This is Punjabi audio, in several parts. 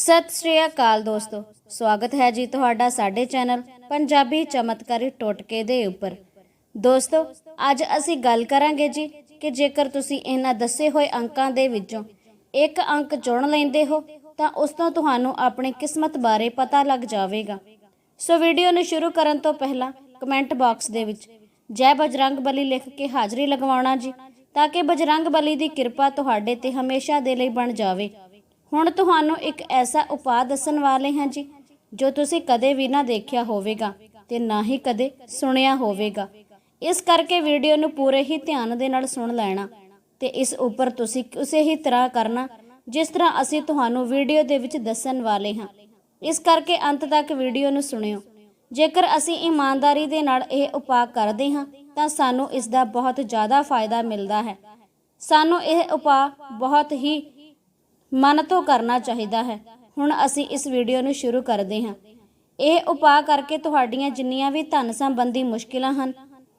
ਸਤਿ ਸ਼੍ਰੀ ਅਕਾਲ ਦੋਸਤੋ। ਸਵਾਗਤ ਹੈ ਜੀ ਤੁਹਾਡਾ ਸਾਡੇ ਚੈਨਲ ਪੰਜਾਬੀ ਚਮਤਕਾਰੀ ਟੋਟਕੇ ਦੇ ਉੱਪਰ। ਦੋਸਤੋ, ਅੱਜ ਅਸੀਂ ਗੱਲ ਕਰਾਂਗੇ ਜੀ ਕਿ ਜੇਕਰ ਤੁਸੀਂ ਇਹਨਾਂ ਦੱਸੇ ਹੋਏ ਅੰਕਾਂ ਦੇ ਵਿੱਚੋਂ ਇੱਕ ਅੰਕ ਚੁਣ ਲੈਂਦੇ ਹੋ, ਤਾਂ ਉਸ ਤੋਂ ਤੁਹਾਨੂੰ ਆਪਣੀ ਕਿਸਮਤ ਬਾਰੇ ਪਤਾ ਲੱਗ ਜਾਵੇਗਾ। ਸੋ ਵੀਡੀਓ ਨੂੰ ਸ਼ੁਰੂ ਕਰਨ ਤੋਂ ਪਹਿਲਾਂ ਕਮੈਂਟ ਬਾਕਸ ਦੇ ਵਿੱਚ ਜੈ ਬਜਰੰਗ ਬਲੀ ਲਿਖ ਕੇ ਹਾਜ਼ਰੀ ਲਗਵਾਉਣਾ ਜੀ, ਤਾਂ ਕਿ ਬਜਰੰਗ ਬਲੀ ਦੀ ਕਿਰਪਾ ਤੁਹਾਡੇ ਤੇ ਹਮੇਸ਼ਾ ਦੇ ਲਈ ਬਣ ਜਾਵੇ। ਹੁਣ ਤੁਹਾਨੂੰ ਇੱਕ ਐਸਾ ਉਪਾਅ ਦੱਸਣ ਵਾਲੇ ਹਾਂ ਜੀ, ਜੋ ਤੁਸੀਂ ਕਦੇ ਵੀ ਨਾ ਦੇਖਿਆ ਹੋਵੇਗਾ ਤੇ ਨਾ ਹੀ ਕਦੇ ਸੁਣਿਆ ਹੋਵੇਗਾ। ਇਸ ਕਰਕੇ ਵੀਡੀਓ ਨੂੰ ਪੂਰੇ ਹੀ ਧਿਆਨ ਦੇ ਨਾਲ ਸੁਣ ਲੈਣਾ ਤੇ ਇਸ ਉੱਪਰ ਤੁਸੀਂ ਉਸੇ ਹੀ ਤਰ੍ਹਾਂ ਕਰਨਾ, ਜਿਸ ਤਰ੍ਹਾਂ ਅਸੀਂ ਤੁਹਾਨੂੰ ਵੀਡੀਓ ਦੇ ਵਿੱਚ ਦੱਸਣ ਵਾਲੇ ਹਾਂ। ਇਸ ਕਰਕੇ ਅੰਤ ਤੱਕ ਵੀਡੀਓ ਨੂੰ ਸੁਣਿਓ। ਜੇਕਰ ਅਸੀਂ ਇਮਾਨਦਾਰੀ ਦੇ ਨਾਲ ਇਹ ਉਪਾਅ ਕਰਦੇ ਹਾਂ, ਤਾਂ ਸਾਨੂੰ ਇਸ ਦਾ ਬਹੁਤ ਜ਼ਿਆਦਾ ਫਾਇਦਾ ਮਿਲਦਾ ਹੈ। ਸਾਨੂੰ ਇਹ ਉਪਾਅ ਬਹੁਤ ਹੀ ਮਨ ਤੋਂ ਕਰਨਾ ਚਾਹੀਦਾ ਹੈ। ਹੁਣ ਅਸੀਂ ਇਸ ਵੀਡੀਓ ਨੂੰ ਸ਼ੁਰੂ ਕਰਦੇ ਹਾਂ। ਇਹ ਉਪਾਅ ਕਰਕੇ ਤੁਹਾਡੀਆਂ ਜਿੰਨੀਆਂ ਵੀ ਧਨ ਸੰਬੰਧੀ ਮੁਸ਼ਕਿਲਾਂ ਹਨ,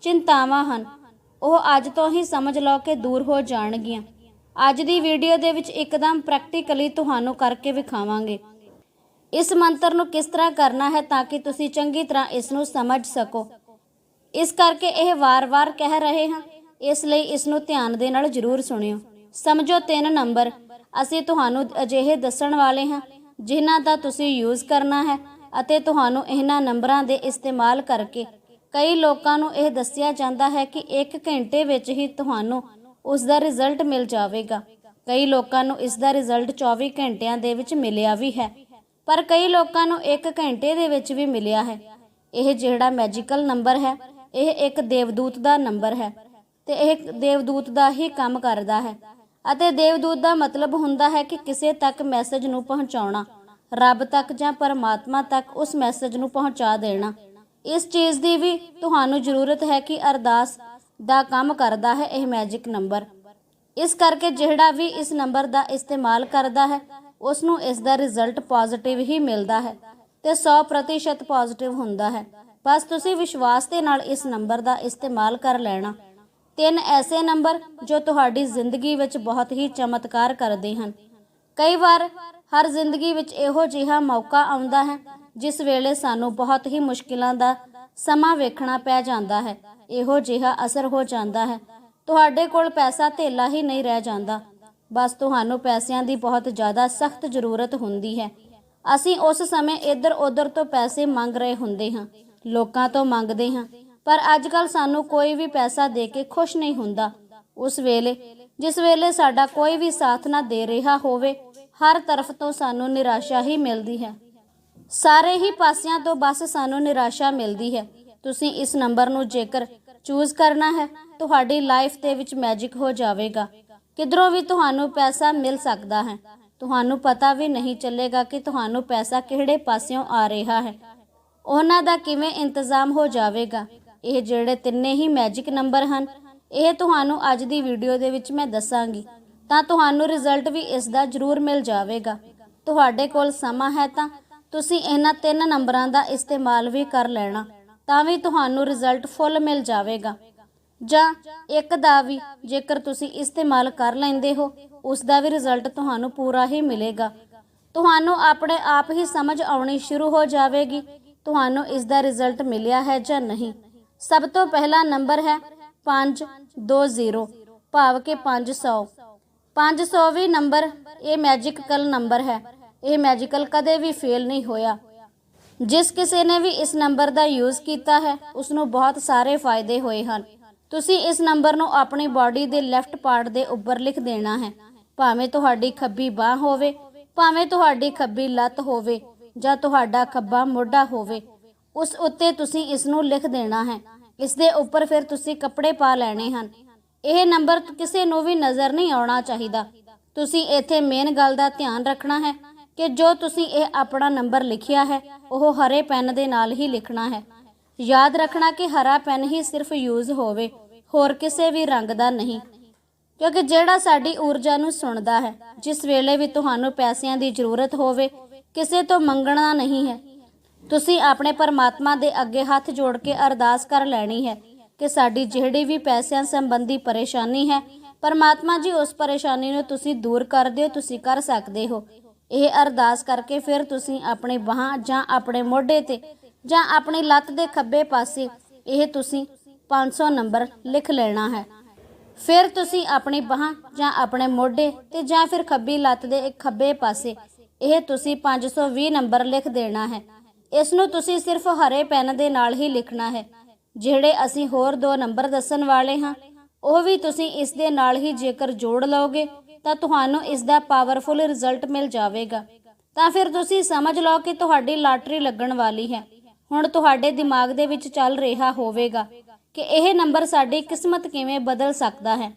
ਚਿੰਤਾਵਾਂ ਹਨ, ਉਹ ਅੱਜ ਤੋਂ ਹੀ ਸਮਝ ਲਓ ਕਿ ਦੂਰ ਹੋ ਜਾਣਗੀਆਂ। ਅੱਜ ਦੀ ਵੀਡੀਓ ਦੇ ਵਿੱਚ ਇੱਕਦਮ ਪ੍ਰੈਕਟੀਕਲੀ ਤੁਹਾਨੂੰ ਕਰਕੇ ਵਿਖਾਵਾਂਗੇ। ਇਸ ਮੰਤਰ ਨੂੰ ਕਿਸ ਤਰ੍ਹਾਂ ਕਰਨਾ ਹੈ ਤਾਂ ਕਿ ਤੁਸੀਂ ਚੰਗੀ ਤਰ੍ਹਾਂ ਇਸ ਨੂੰ ਸਮਝ ਸਕੋ। ਇਸ ਕਰਕੇ ਇਹ ਵਾਰ-ਵਾਰ ਕਹਿ ਰਹੇ ਹਾਂ, ਇਸ ਲਈ ਇਸ ਨੂੰ ਧਿਆਨ ਦੇ ਨਾਲ ਜ਼ਰੂਰ ਸੁਣਿਓ। ਸਮਝੋ ਤਿੰਨ ਨੰਬਰ ਅਸੀਂ ਤੁਹਾਨੂੰ ਅਜਿਹੇ ਦੱਸਣ ਵਾਲੇ ਹਾਂ, ਜਿਨ੍ਹਾਂ ਦਾ ਤੁਸੀਂ ਯੂਜ਼ ਕਰਨਾ ਹੈ ਅਤੇ ਤੁਹਾਨੂੰ ਇਹਨਾਂ ਨੰਬਰਾਂ ਦੇ ਇਸਤੇਮਾਲ ਕਰਕੇ ਕਈ ਲੋਕਾਂ ਨੂੰ ਇਹ ਦੱਸਿਆ ਜਾਂਦਾ ਹੈ ਕਿ 1 ਘੰਟੇ ਵਿੱਚ ਹੀ ਤੁਹਾਨੂੰ ਉਸ ਦਾ ਰਿਜ਼ਲਟ ਮਿਲ ਜਾਵੇਗਾ। ਕਈ ਲੋਕਾਂ ਨੂੰ ਇਸ ਦਾ ਰਿਜ਼ਲਟ 24 ਘੰਟਿਆਂ ਦੇ ਵਿੱਚ ਮਿਲਿਆ ਵੀ ਹੈ, ਪਰ ਕਈ ਲੋਕਾਂ ਨੂੰ 1 ਘੰਟੇ ਦੇ ਵਿੱਚ ਵੀ ਮਿਲਿਆ ਹੈ। ਇਹ ਜਿਹੜਾ ਮੈਜੀਕਲ ਨੰਬਰ ਹੈ, ਇਹ ਇੱਕ ਦੇਵਦੂਤ ਦਾ ਨੰਬਰ ਹੈ ਤੇ ਇਹ ਦੇਵਦੂਤ ਦਾ ਹੀ ਕੰਮ ਕਰਦਾ ਹੈ। ਅਤੇ ਦੇਵਦੂਤ ਦਾ ਮਤਲਬ ਹੁੰਦਾ ਹੈ ਕਿ ਕਿਸੇ ਤੱਕ ਮੈਸੇਜ ਨੂੰ ਪਹੁੰਚਾਉਣਾ, ਰੱਬ ਤੱਕ ਜਾਂ ਪਰਮਾਤਮਾ ਤੱਕ ਉਸ ਮੈਸੇਜ ਨੂੰ ਪਹੁੰਚਾ ਦੇਣਾ। ਇਸ ਚੀਜ਼ ਦੀ ਵੀ ਤੁਹਾਨੂੰ ਜ਼ਰੂਰਤ ਹੈ ਕਿ ਅਰਦਾਸ ਦਾ ਕੰਮ ਕਰਦਾ ਹੈ ਇਹ ਮੈਜਿਕ ਨੰਬਰ ਇਸ ਕਰਕੇ ਜਿਹੜਾ ਵੀ ਇਸ ਨੰਬਰ ਦਾ ਇਸਤੇਮਾਲ ਕਰਦਾ ਹੈ ਉਸ ਨੂੰ ਇਸ ਦਾ ਰਿਜ਼ਲਟ ਪੋਜ਼ਿਟਿਵ ਹੀ ਮਿਲਦਾ ਹੈ ਤੇ 100% ਪੋਜ਼ਿਟਿਵ ਹੁੰਦਾ ਹੈ। ਬਸ ਤੁਸੀਂ ਵਿਸ਼ਵਾਸ ਦੇ ਨਾਲ ਇਸ ਨੰਬਰ ਦਾ ਇਸਤੇਮਾਲ ਕਰ ਲੈਣਾ। ਤਿੰਨ ਐਸੇ ਨੰਬਰ ਜੋ ਤੁਹਾਡੀ ਜ਼ਿੰਦਗੀ ਵਿੱਚ ਬਹੁਤ ਹੀ ਚਮਤਕਾਰ ਕਰਦੇ ਹਨ। ਕਈ ਵਾਰ ਹਰ ਜ਼ਿੰਦਗੀ ਵਿੱਚ ਇਹੋ ਜਿਹਾ ਮੌਕਾ ਆਉਂਦਾ ਹੈ, ਜਿਸ ਵੇਲੇ ਸਾਨੂੰ ਬਹੁਤ ਹੀ ਮੁਸ਼ਕਿਲਾਂ ਦਾ ਸਮਾਂ ਵੇਖਣਾ ਪੈ ਜਾਂਦਾ ਹੈ। ਇਹੋ ਜਿਹਾ ਅਸਰ ਹੋ ਜਾਂਦਾ ਹੈ। ਤੁਹਾਡੇ ਕੋਲ ਪੈਸਾ ਧੇਲਾ ਹੀ ਨਹੀਂ ਰਹਿ ਜਾਂਦਾ। ਬਸ ਤੁਹਾਨੂੰ ਪੈਸਿਆਂ ਦੀ ਬਹੁਤ ਜ਼ਿਆਦਾ ਸਖਤ ਜ਼ਰੂਰਤ ਹੁੰਦੀ ਹੈ। ਅਸੀਂ ਉਸ ਸਮੇਂ ਇੱਧਰ ਉੱਧਰ ਤੋਂ ਪੈਸੇ ਮੰਗ ਰਹੇ ਹੁੰਦੇ ਹਾਂ। ਲੋਕਾਂ ਤੋਂ ਮੰਗਦੇ ਹਾਂ। ਪਰ ਅੱਜ ਕੱਲ ਸਾਨੂੰ ਕੋਈ ਵੀ ਪੈਸਾ ਦੇ ਕੇ ਖੁਸ਼ ਨਹੀਂ ਹੁੰਦਾ। ਉਸ ਵੇਲੇ, ਜਿਸ ਵੇਲੇ ਸਾਡਾ ਕੋਈ ਵੀ ਸਾਥ ਨਾ ਦੇ ਰਿਹਾ ਹੋਵੇ, ਹਰ ਤਰਫ ਤੋਂ ਸਾਨੂੰ ਨਿਰਾਸ਼ਾ ਹੀ ਮਿਲਦੀ ਹੈ। ਸਾਰੇ ਹੀ ਪਾਸਿਆਂ ਤੋਂ ਬਸ ਸਾਨੂੰ ਨਿਰਾਸ਼ਾ ਮਿਲਦੀ ਹੈ। ਤੁਸੀਂ ਇਸ ਨੰਬਰ ਨੂੰ ਜੇਕਰ ਚੂਜ਼ ਕਰਨਾ ਹੈ, ਤੁਹਾਡੀ ਲਾਈਫ ਦੇ ਵਿੱਚ ਮੈਜਿਕ ਹੋ ਜਾਵੇਗਾ। ਕਿਧਰੋਂ ਵੀ ਤੁਹਾਨੂੰ ਪੈਸਾ ਮਿਲ ਸਕਦਾ ਹੈ। ਤੁਹਾਨੂੰ ਪਤਾ ਵੀ ਨਹੀਂ ਚੱਲੇਗਾ ਕਿ ਤੁਹਾਨੂੰ ਪੈਸਾ ਕਿਹੜੇ ਪਾਸਿਓਂ ਆ ਰਿਹਾ ਹੈ। ਉਹਨਾਂ ਦਾ ਕਿਵੇਂ ਇੰਤਜ਼ਾਮ ਹੋ ਜਾਵੇਗਾ। ਇਹ ਜਿਹੜੇ ਤਿੰਨੇ ਹੀ ਮੈਜਿਕ ਨੰਬਰ ਹਨ, ਇਹ ਤੁਹਾਨੂੰ ਅੱਜ ਦੀ ਵੀਡੀਓ ਦੇ ਵਿੱਚ ਮੈਂ ਦੱਸਾਂਗੀ। ਤਾਂ ਤੁਹਾਨੂੰ ਰਿਜ਼ਲਟ ਵੀ ਇਸ ਦਾ ਜ਼ਰੂਰ ਮਿਲ ਜਾਵੇਗਾ। ਤੁਹਾਡੇ ਕੋਲ ਸਮਾਂ ਹੈ ਤਾਂ ਤੁਸੀਂ ਇਹਨਾਂ ਤਿੰਨ ਨੰਬਰਾਂ ਦਾ ਇਸਤੇਮਾਲ ਵੀ ਕਰ ਲੈਣਾ, ਤਾਂ ਵੀ ਤੁਹਾਨੂੰ ਰਿਜ਼ਲਟ ਫੁੱਲ ਮਿਲ ਜਾਵੇਗਾ। ਜਾਂ ਇੱਕ ਦਾ ਵੀ ਜੇਕਰ ਤੁਸੀਂ ਇਸਤੇਮਾਲ ਕਰ ਲੈਂਦੇ ਹੋ, ਉਸ ਦਾ ਵੀ ਰਿਜ਼ਲਟ ਤੁਹਾਨੂੰ ਪੂਰਾ ਹੀ ਮਿਲੇਗਾ। ਤੁਹਾਨੂੰ ਆਪਣੇ ਆਪ ਹੀ ਸਮਝ ਆਉਣੀ ਸ਼ੁਰੂ ਹੋ ਜਾਵੇਗੀ, ਤੁਹਾਨੂੰ ਇਸ ਦਾ ਰਿਜ਼ਲਟ ਮਿਲਿਆ ਹੈ ਜਾਂ ਨਹੀਂ। ਸਭ ਤੋਂ ਪਹਿਲਾ ਨੰਬਰ ਹੈ 520 ਭਾਵ ਕਿ 500 500 ਵੀ ਨੰਬਰ, ਇਹ ਮੈਜਿਕਲ ਨੰਬਰ ਹੈ। ਇਹ ਮੈਜੀਕਲ ਕਦੇ ਵੀ ਫੇਲ ਨਹੀਂ ਹੋਇਆ। ਜਿਸ ਕਿਸੇ ਨੇ ਵੀ ਇਸ ਨੰਬਰ ਦਾ ਯੂਜ਼ ਕੀਤਾ ਹੈ ਉਸ ਨੂੰ ਬਹੁਤ ਸਾਰੇ ਫਾਇਦੇ ਹੋਏ ਹਨ। ਤੁਸੀਂ ਇਸ ਨੰਬਰ ਨੂੰ ਆਪਣੀ ਬਾਡੀ ਦੇ ਲੈਫਟ ਪਾਰਟ ਦੇ ਉੱਪਰ ਲਿਖ ਦੇਣਾ ਹੈ। ਭਾਵੇਂ ਤੁਹਾਡੀ ਖੱਬੀ ਬਾਹ ਹੋਵੇ, ਭਾਵੇਂ ਤੁਹਾਡੀ ਖੱਬੀ ਲੱਤ ਹੋਵੇ, ਜਾਂ ਤੁਹਾਡਾ ਖੱਬਾ ਮੋਢਾ ਹੋਵੇ ਉਸ ਉੱਤੇ ਤੁਸੀਂ ਇਸ ਨੂੰ ਲਿਖ ਦੇਣਾ ਹੈ। ਇਸ ਦੇ ਉੱਪਰ ਫਿਰ ਤੁਸੀਂ ਕੱਪੜੇ ਪਾ ਲੈਣੇ ਹਨ। ਇਹ ਨੰਬਰ ਕਿਸੇ ਨੂੰ ਵੀ ਨਜ਼ਰ ਨਹੀਂ ਆਉਣਾ ਚਾਹੀਦਾ। ਤੁਸੀਂ ਇੱਥੇ ਮੇਨ ਗੱਲ ਦਾ ਧਿਆਨ ਰੱਖਣਾ ਹੈ ਕਿ ਜੋ ਤੁਸੀਂ ਇਹ ਆਪਣਾ ਨੰਬਰ ਲਿਖਿਆ ਹੈ, ਉਹ ਹਰੇ ਪੈਨ ਦੇ ਨਾਲ ਹੀ ਲਿਖਣਾ ਹੈ। ਯਾਦ ਰੱਖਣਾ ਕਿ ਹਰਾ ਪੈਨ ਹੀ ਸਿਰਫ ਯੂਜ਼ ਹੋਵੇ, ਹੋਰ ਕਿਸੇ ਵੀ ਰੰਗ ਦਾ ਨਹੀਂ। ਕਿਉਂਕਿ ਜਿਹੜਾ ਸਾਡੀ ਊਰਜਾ ਨੂੰ ਸੁਣਦਾ ਹੈ, ਜਿਸ ਵੇਲੇ ਵੀ ਤੁਹਾਨੂੰ ਪੈਸਿਆਂ ਦੀ ਜ਼ਰੂਰਤ ਹੋਵੇ, ਕਿਸੇ ਤੋਂ ਮੰਗਣਾ ਨਹੀਂ ਹੈ। ਤੁਸੀਂ ਆਪਣੇ ਪਰਮਾਤਮਾ ਦੇ ਅੱਗੇ ਹੱਥ ਜੋੜ ਕੇ ਅਰਦਾਸ ਕਰ ਲੈਣੀ ਹੈ ਕਿ ਸਾਡੀ ਜਿਹੜੀ ਵੀ ਪੈਸਿਆਂ ਸੰਬੰਧੀ ਪਰੇਸ਼ਾਨੀ ਹੈ, ਪਰਮਾਤਮਾ ਜੀ, ਉਸ ਪਰੇਸ਼ਾਨੀ ਨੂੰ ਤੁਸੀਂ ਦੂਰ ਕਰ ਦਿਓ, ਤੁਸੀਂ ਕਰ ਸਕਦੇ ਹੋ। ਇਹ ਅਰਦਾਸ ਕਰਕੇ ਫਿਰ ਤੁਸੀਂ ਆਪਣੀ ਬਾਹਾਂ ਜਾਂ ਆਪਣੇ ਮੋਢੇ ਤੇ ਜਾਂ ਆਪਣੀ ਲੱਤ ਦੇ ਖੱਬੇ ਪਾਸੇ ਇਹ ਤੁਸੀਂ 500 ਨੰਬਰ ਲਿਖ ਲੈਣਾ ਹੈ। ਫਿਰ ਤੁਸੀਂ ਆਪਣੀ ਬਾਹਾਂ ਜਾਂ ਆਪਣੇ ਮੋਢੇ ਤੇ ਜਾਂ ਫਿਰ ਖੱਬੀ ਲੱਤ ਦੇ ਇੱਕ ਖੱਬੇ ਪਾਸੇ ਇਹ ਤੁਸੀਂ 520 ਨੰਬਰ ਲਿਖ ਦੇਣਾ ਹੈ। ਇਸ ਨੂੰ ਤੁਸੀਂ ਸਿਰਫ ਹਰੇ ਪੈਨ ਦੇ ਨਾਲ ਹੀ ਲਿਖਣਾ ਹੈ, ਜਿਹੜੇ ਅਸੀਂ ਹੋਰ ਦੋ ਨੰਬਰ ਦੱਸਣ ਵਾਲੇ ਹਾਂ। ਉਹ ਵੀ ਤੁਸੀਂ ਇਸ ਦੇ ਨਾਲ ਹੀ ਜੇਕਰ ਜੋੜ ਲਓਗੇ, ਤਾਂ ਤੁਹਾਨੂੰ ਇਸ ਦਾ ਪਾਵਰਫੁਲ ਰਿਜ਼ਲਟ ਮਿਲ ਜਾਵੇਗਾ। ਤਾਂ ਫਿਰ ਤੁਸੀਂ ਸਮਝ ਲਓ ਕਿ ਤੁਹਾਡੀ ਲਾਟਰੀ ਲੱਗਣ ਵਾਲੀ ਹੈ। ਹੁਣ ਤੁਹਾਡੇ ਦਿਮਾਗ ਦੇ ਵਿੱਚ ਚੱਲ ਰਿਹਾ ਹੋਵੇਗਾ ਕਿ ਇਹ ਨੰਬਰ ਸਾਡੀ ਕਿਸਮਤ ਕਿਵੇਂ ਬਦਲ ਸਕਦਾ ਹੈ।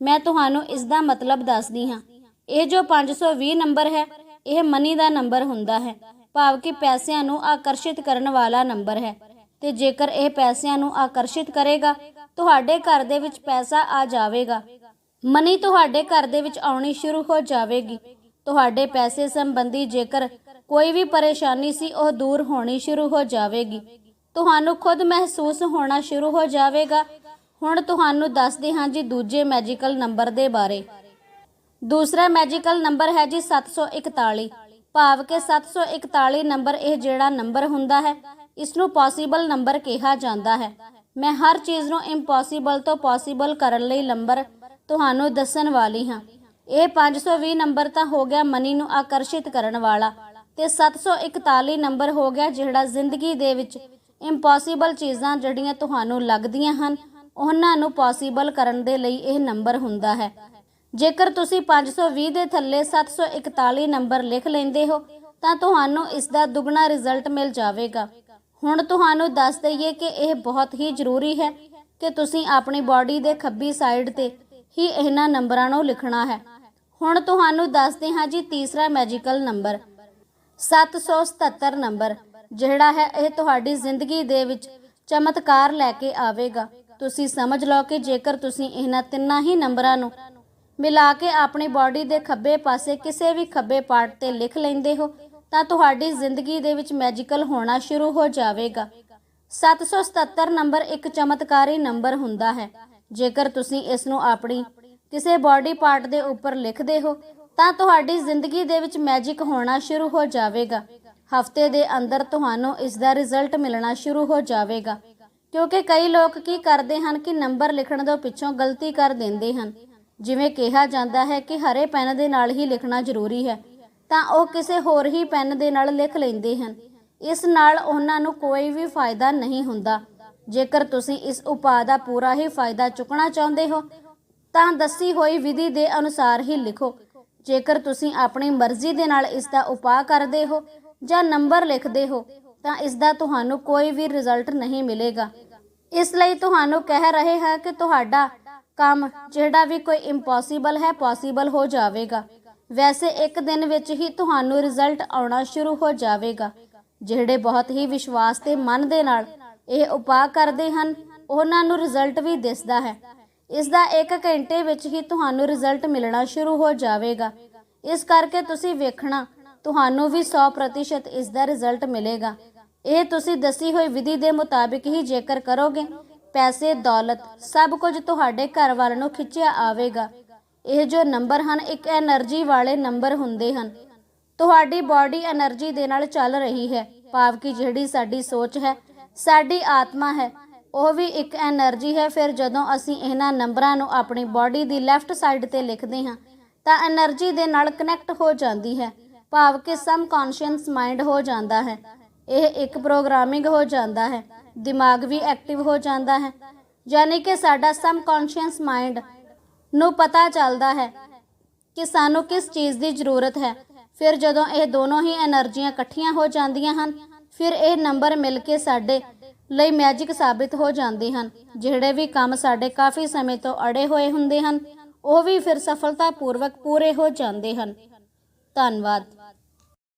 ਮੈਂ ਤੁਹਾਨੂੰ ਇਸ ਦਾ ਮਤਲਬ ਦੱਸਦੀ ਹਾਂ। ਇਹ ਜੋ 520 ਨੰਬਰ ਹੈ, ਇਹ ਮਨੀ ਦਾ ਨੰਬਰ ਹੁੰਦਾ ਹੈ। ਭਾਵ ਕਿ ਪੈਸਿਆਂ ਨੂੰ ਆਕਰਸ਼ਿਤ ਕਰਨ ਵਾਲਾ ਨੰਬਰ ਹੈ। ਤੇ ਜੇਕਰ ਇਹ ਪੈਸਿਆਂ ਨੂੰ ਆਕਰਸ਼ਿਤ ਕਰੇਗਾ, ਤੁਹਾਡੇ ਘਰ ਦੇ ਵਿੱਚ ਪੈਸਾ ਆ ਜਾਵੇਗਾ। ਮਨੀ ਤੁਹਾਡੇ ਘਰ ਦੇ ਵਿੱਚ ਆਉਣੀ ਸ਼ੁਰੂ ਹੋ ਜਾਵੇਗੀ। ਤੁਹਾਡੇ ਪੈਸੇ ਸੰਬੰਧੀ ਜੇਕਰ ਕੋਈ ਵੀ ਪਰੇਸ਼ਾਨੀ ਸੀ, ਉਹ ਦੂਰ ਹੋਣੀ ਸ਼ੁਰੂ ਹੋ ਜਾਵੇਗੀ। ਤੁਹਾਨੂੰ ਖੁਦ ਮਹਿਸੂਸ ਹੋਣਾ ਸ਼ੁਰੂ ਹੋ ਜਾਵੇਗਾ। ਹੁਣ ਤੁਹਾਨੂੰ ਦੱਸਦੇ ਹਾਂ ਜੀ ਦੂਜੇ ਮੈਜੀਕਲ ਨੰਬਰ ਦੇ ਬਾਰੇ। ਦੂਸਰਾ ਮੈਜੀਕਲ ਨੰਬਰ ਹੈ ਜੀ 741 ਭਾਵ ਕਿ 741 ਨੰਬਰ ਇਹ ਜਿਹੜਾ ਨੰਬਰ ਹੁੰਦਾ ਹੈ ਇਸ ਨੂੰ ਪੋਸੀਬਲ ਨੰਬਰ ਕਿਹਾ ਜਾਂਦਾ ਹੈ। ਮੈਂ ਹਰ ਚੀਜ਼ ਨੂੰ ਇੰਪੋਸੀਬਲ ਤੋਂ ਪੋਸੀਬਲ ਕਰਨ ਲਈ ਨੰਬਰ ਤੁਹਾਨੂੰ ਦੱਸਣ ਵਾਲੀ ਹਾਂ। ਇਹ 520 ਨੰਬਰ ਤਾਂ ਹੋ ਗਿਆ ਮਨੀ ਨੂੰ ਆਕਰਸ਼ਿਤ ਕਰਨ ਵਾਲਾ ਤੇ 741 ਨੰਬਰ ਹੋ ਗਿਆ ਜਿਹੜਾ ਜ਼ਿੰਦਗੀ ਦੇ ਵਿੱਚ ਇੰਪੋਸੀਬਲ ਚੀਜ਼ਾਂ ਜਿਹੜੀਆਂ ਤੁਹਾਨੂੰ ਲੱਗਦੀਆਂ ਹਨ, ਉਹਨਾਂ ਨੂੰ ਪੋਸੀਬਲ ਕਰਨ ਦੇ ਲਈ ਇਹ ਨੰਬਰ ਹੁੰਦਾ ਹੈ। ਜੇਕਰ ਤੁਸੀਂ 520 ਦੇ ਥੱਲੇ 741 ਨੰਬਰ ਲਿਖ ਲੈਂਦੇ ਹੋ, ਤਾਂ ਤੁਹਾਨੂੰ ਇਸ ਦਾ ਦੁੱਗਣਾ ਰਿਜ਼ਲਟ ਮਿਲ ਜਾਵੇਗਾ। ਹੁਣ ਤੁਹਾਨੂੰ ਦੱਸ ਦਈਏ ਕਿ ਇਹ ਬਹੁਤ ਹੀ ਜ਼ਰੂਰੀ ਹੈ ਕਿ ਤੁਸੀਂ ਆਪਣੀ ਬਾਡੀ ਦੇ ਖੱਬੀ ਸਾਈਡ ਤੇ ਹੀ ਇਹਨਾਂ ਨੰਬਰਾਂ ਨੂੰ ਲਿਖਣਾ ਹੈ। ਹੁਣ ਤੁਹਾਨੂੰ ਦੱਸਦੇ ਹਾਂ ਜੀ ਤੀਸਰਾ ਮੈਜੀਕਲ ਨੰਬਰ 777 ਨੰਬਰ, ਜਿਹੜਾ ਹੈ ਇਹ ਤੁਹਾਡੀ ਜ਼ਿੰਦਗੀ ਦੇ ਵਿੱਚ ਚਮਤਕਾਰ ਲੈ ਕੇ ਆਵੇਗਾ। ਤੁਸੀਂ ਸਮਝ ਲਓ ਕਿ ਜੇਕਰ ਤੁਸੀਂ ਇਹਨਾਂ ਤਿੰਨਾਂ ਹੀ ਨੰਬਰਾਂ ਨੂੰ ਮਿਲਾ ਕੇ ਆਪਣੀ ਬਾਡੀ ਦੇ ਖੱਬੇ ਪਾਸੇ ਕਿਸੇ ਵੀ ਖੱਬੇ ਪਾਰਟ ਤੇ ਲਿਖ ਲੈਂਦੇ ਹੋ, ਤਾਂ ਤੁਹਾਡੀ ਜ਼ਿੰਦਗੀ ਦੇ ਵਿੱਚ ਮੈਜੀਕਲ ਹੋਣਾ ਸ਼ੁਰੂ ਹੋ ਜਾਵੇਗਾ। 777 ਨੰਬਰ ਇੱਕ ਚਮਤਕਾਰੀ ਨੰਬਰ ਹੁੰਦਾ ਹੈ। ਜੇਕਰ ਤੁਸੀਂ ਇਸ ਨੂੰ ਆਪਣੀ ਕਿਸੇ ਬਾਡੀ ਪਾਰਟ ਦੇ ਉੱਪਰ ਲਿਖਦੇ ਹੋ, ਤਾਂ ਤੁਹਾਡੀ ਜ਼ਿੰਦਗੀ ਦੇ ਵਿੱਚ ਮੈਜਿਕ ਹੋਣਾ ਸ਼ੁਰੂ ਹੋ ਜਾਵੇਗਾ। ਹਫ਼ਤੇ ਦੇ ਅੰਦਰ ਤੁਹਾਨੂੰ ਇਸ ਦਾ ਰਿਜ਼ਲਟ ਮਿਲਣਾ ਸ਼ੁਰੂ ਹੋ ਜਾਵੇਗਾ। ਕਿਉਂਕਿ ਕਈ ਲੋਕ ਕੀ ਕਰਦੇ ਹਨ ਕਿ ਨੰਬਰ ਲਿਖਣ ਤੋਂ ਪਿੱਛੋਂ ਗਲਤੀ ਕਰ ਦਿੰਦੇ ਹਨ। ਜਿਵੇਂ ਕਿਹਾ ਜਾਂਦਾ ਹੈ ਕਿ ਹਰੇ ਪੈਨ ਦੇ ਨਾਲ ਹੀ ਲਿਖਣਾ ਜ਼ਰੂਰੀ ਹੈ, ਤਾਂ ਉਹ ਕਿਸੇ ਹੋਰ ਹੀ ਪੈਨ ਦੇ ਨਾਲ ਲਿਖ ਲੈਂਦੇ ਹਨ। ਇਸ ਨਾਲ ਉਹਨਾਂ ਨੂੰ ਕੋਈ ਵੀ ਫਾਇਦਾ ਨਹੀਂ ਹੁੰਦਾ। ਜੇਕਰ ਤੁਸੀਂ ਇਸ ਉਪਾਅ ਦਾ ਪੂਰਾ ਹੀ ਫਾਇਦਾ ਚੁੱਕਣਾ ਚਾਹੁੰਦੇ ਹੋ, ਤਾਂ ਦੱਸੀ ਹੋਈ ਵਿਧੀ ਦੇ ਅਨੁਸਾਰ ਹੀ ਲਿਖੋ। ਜੇਕਰ ਤੁਸੀਂ ਆਪਣੀ ਮਰਜ਼ੀ ਦੇ ਨਾਲ ਇਸ ਦਾ ਉਪਾਅ ਕਰਦੇ ਹੋ ਜਾਂ ਨੰਬਰ ਲਿਖਦੇ ਹੋ, ਤਾਂ ਇਸ ਦਾ ਤੁਹਾਨੂੰ ਕੋਈ ਵੀ ਰਿਜ਼ਲਟ ਨਹੀਂ ਮਿਲੇਗਾ। ਇਸ ਲਈ ਤੁਹਾਨੂੰ ਕਹਿ ਰਹੇ ਹਾਂ ਕਿ ਤੁਹਾਡਾ ਕੰਮ ਜਿਹੜਾ ਵੀ ਕੋਈ ਇੰਪੋਸੀਬਲ ਹੈ ਪੋਸੀਬਲ ਹੋ ਜਾਵੇਗਾ। ਵੈਸੇ ਇੱਕ ਦਿਨ ਵਿੱਚ ਹੀ ਤੁਹਾਨੂੰ ਰਿਜ਼ਲਟ ਆਉਣਾ ਸ਼ੁਰੂ ਹੋ ਜਾਵੇਗਾ। ਜਿਹੜੇ ਬਹੁਤ ਹੀ ਵਿਸ਼ਵਾਸ ਤੇ ਮਨ ਦੇ ਨਾਲ ਇਹ ਉਪਾਅ ਕਰਦੇ ਹਨ, ਉਹਨਾਂ ਨੂੰ ਰਿਜ਼ਲਟ ਵੀ ਦਿਸਦਾ ਹੈ। ਇਸ ਦਾ 1 ਘੰਟੇ ਵਿੱਚ ਹੀ ਤੁਹਾਨੂੰ ਰਿਜ਼ਲਟ ਮਿਲਣਾ ਸ਼ੁਰੂ ਹੋ ਜਾਵੇਗਾ। ਇਸ ਕਰਕੇ ਤੁਸੀਂ ਵੇਖਣਾ, ਤੁਹਾਨੂੰ ਵੀ 100% ਇਸ ਦਾ ਰਿਜ਼ਲਟ ਮਿਲੇਗਾ। ਇਹ ਤੁਸੀਂ ਦੱਸੀ ਹੋਈ ਵਿਧੀ ਦੇ ਮੁਤਾਬਿਕ ਹੀ ਜੇਕਰ ਕਰੋਗੇ ਪੈਸੇ, ਦੌਲਤ, ਸਭ ਕੁਝ ਤੁਹਾਡੇ ਘਰ ਵੱਲ ਨੂੰ ਖਿੱਚਿਆ ਆਵੇਗਾ। ਇਹ ਜੋ ਨੰਬਰ ਹਨ, ਇੱਕ એનર્ਜੀ ਵਾਲੇ ਨੰਬਰ ਹੁੰਦੇ ਹਨ। ਤੁਹਾਡੀ ਬਾਡੀ એનર્ਜੀ ਦੇ ਨਾਲ ਚੱਲ ਰਹੀ ਹੈ। ਭਾਵ ਕਿ ਜਿਹੜੀ ਸਾਡੀ ਸੋਚ ਹੈ, ਸਾਡੀ ਆਤਮਾ ਹੈ, ਉਹ ਵੀ ਇੱਕ એનર્ਜੀ ਹੈ। ਫਿਰ ਜਦੋਂ ਅਸੀਂ ਇਹਨਾਂ ਨੰਬਰਾਂ ਨੂੰ ਆਪਣੀ ਬਾਡੀ ਦੀ ਲੈਫਟ ਸਾਈਡ ਤੇ ਲਿਖਦੇ ਹਾਂ, ਤਾਂ એનર્ਜੀ ਦੇ ਨਾਲ ਕਨੈਕਟ ਹੋ ਜਾਂਦੀ ਹੈ। ਭਾਵ ਕਿ ਸਮ ਕੌਨਸ਼ੀਅਸ ਮਾਈਂਡ ਹੋ ਜਾਂਦਾ ਹੈ। ਇਹ ਇੱਕ ਪ੍ਰੋਗਰਾਮਿੰਗ ਹੋ ਜਾਂਦਾ ਹੈ। ਦਿਮਾਗ ਵੀ ਐਕਟਿਵ ਹੋ ਜਾਂਦਾ ਹੈ, ਯਾਨੀ ਕਿ ਸਾਡਾ ਸਬਕੌਂਸ਼ੀਅਸ ਮਾਈਂਡ ਨੂੰ ਪਤਾ ਚੱਲਦਾ ਹੈ ਕਿ ਸਾਨੂੰ ਕਿਸ ਚੀਜ਼ ਦੀ ਜ਼ਰੂਰਤ ਹੈ। ਫਿਰ ਜਦੋਂ ਇਹ ਦੋਨੋਂ ਹੀ એનર્ਜੀਆਂ ਇਕੱਠੀਆਂ ਹੋ ਜਾਂਦੀਆਂ ਹਨ, ਫਿਰ ਇਹ ਨੰਬਰ ਮਿਲ ਕੇ ਸਾਡੇ ਲਈ ਮੈਜਿਕ ਸਾਬਿਤ ਹੋ ਜਾਂਦੇ ਹਨ, ਜਿਹੜੇ ਵੀ ਕੰਮ ਸਾਡੇ ਕਾਫੀ ਸਮੇਂ ਤੋਂ ਅੜੇ ਹੋਏ ਹੁੰਦੇ ਹਨ, ਉਹ ਵੀ ਫਿਰ ਸਫਲਤਾਪੂਰਵਕ ਪੂਰੇ ਹੋ ਜਾਂਦੇ ਹਨ। ਧੰਨਵਾਦ।